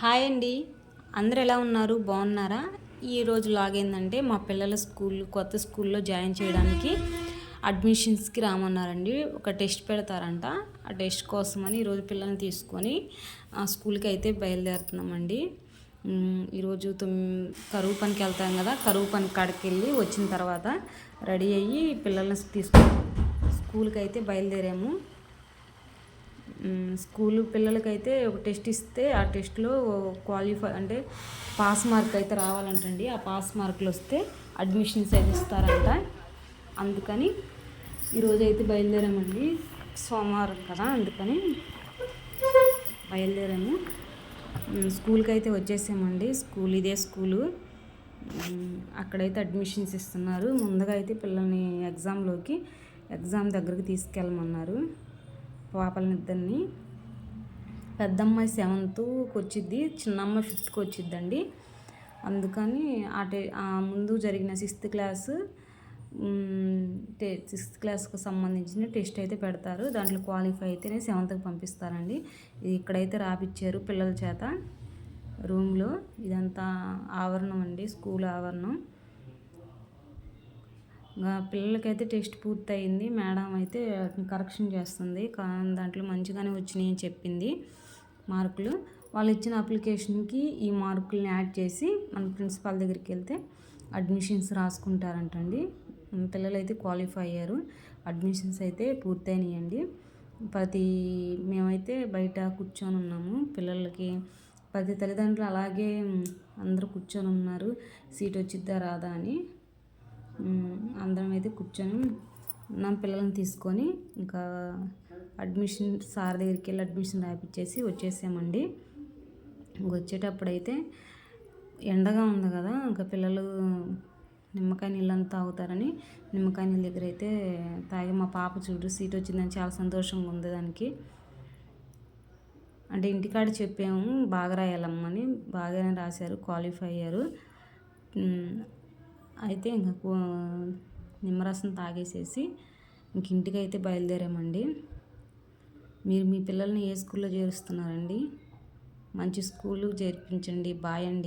Hi అండి. అందరు ఎలా ఉన్నారు? బాగున్నారా? ఈరోజు లాగేందంటే మా పిల్లల స్కూల్ కొత్త స్కూల్లో జాయిన్ చేయడానికి అడ్మిషన్స్కి రామన్నారండి. ఒక టెస్ట్ పెడతారంట. ఆ టెస్ట్ కోసమని ఈరోజు పిల్లల్ని తీసుకొని ఆ స్కూల్కి అయితే బయలుదేరుతున్నామండి. ఈరోజు కరువు పనికి వెళ్తాం కదా కరువు పని కాడికి వెళ్ళి వచ్చిన తర్వాత రెడీ అయ్యి పిల్లల్ని తీసుకొని స్కూల్కి అయితే బయలుదేరాము. స్కూల్ పిల్లలకైతే ఒక టెస్ట్ ఇస్తే ఆ టెస్ట్లో క్వాలిఫై అంటే పాస్ మార్క్ అయితే రావాలంటండి. ఆ పాస్ మార్కులు వస్తే అడ్మిషన్స్ అయితే ఇస్తారంట. అందుకని ఈరోజు అయితే బయలుదేరామండి. సోమవారం కదా అందుకని బయలుదేరాము. స్కూల్కి అయితే వచ్చేసామండి. స్కూల్ ఇదే స్కూలు. అక్కడైతే అడ్మిషన్స్ ఇస్తున్నారు. ముందుగా అయితే పిల్లల్ని ఎగ్జామ్లోకి ఎగ్జామ్ దగ్గరికి తీసుకెళ్ళమన్నారు. పాపలనిద్దరిని పెద్దమ్మాయి సెవెంత్కి వచ్చిద్ది చిన్నమ్మాయి ఫిఫ్త్కి వచ్చిద్దండి అందుకని ఆ టే ముందు జరిగిన సిక్స్త్ క్లాసు టే సిక్స్త్ క్లాస్కి సంబంధించిన టెస్ట్ అయితే పెడతారు. దాంట్లో క్వాలిఫై అయితేనే సెవెంత్కి పంపిస్తారండి. ఇక్కడైతే రాపిచ్చారు పిల్లల చేత రూమ్లో. ఇదంతా ఆవరణం అండి స్కూల్ ఆవరణం. పిల్లలకైతే టెస్ట్ పూర్తయింది. మేడం అయితే కరెక్షన్ చేస్తుంది. దాంట్లో మంచిగానే వచ్చినాయి అని చెప్పింది మార్కులు. వాళ్ళు ఇచ్చిన అప్లికేషన్కి ఈ మార్కుల్ని యాడ్ చేసి మన ప్రిన్సిపాల్ దగ్గరికి వెళ్తే అడ్మిషన్స్ రాసుకుంటారంటండి. పిల్లలు అయితే క్వాలిఫై అయ్యారు. అడ్మిషన్స్ అయితే పూర్తయినాయండి. ప్రతి మేమైతే బయట కూర్చొని ఉన్నాము. పిల్లలకి ప్రతి తల్లిదండ్రులు అలాగే అందరూ కూర్చొని ఉన్నారు. సీట్ వచ్చిద్దా రాదా అని. అందరం అయితే కూర్చొని నా పిల్లల్ని తీసుకొని ఇంకా అడ్మిషన్ సార్ దగ్గరికి వెళ్ళి అడ్మిషన్ రాయించేసి వచ్చేసామండి. వచ్చేటప్పుడైతే ఎండగా ఉంది కదా ఇంకా పిల్లలు నిమ్మకాయ నీళ్ళంతా తాగుతారని నిమ్మకాయ నీళ్ళ దగ్గర అయితే తాగి మా పాప చూడు సీట్ వచ్చిందని చాలా సంతోషంగా ఉంది దానికి. అంటే ఇంటికాడ చెప్పాము బాగా రాయాలమ్మని బాగానే రాశారు క్వాలిఫై అయ్యారు. అయితే ఇంకా నిమ్మరసం తాగేసేసి ఇంక ఇంటికి అయితే బయలుదేరామండి. మీరు మీ పిల్లల్ని ఏ స్కూల్లో చేరుస్తున్నారండి? మంచి స్కూలు చేర్పించండి బాయ్ అండి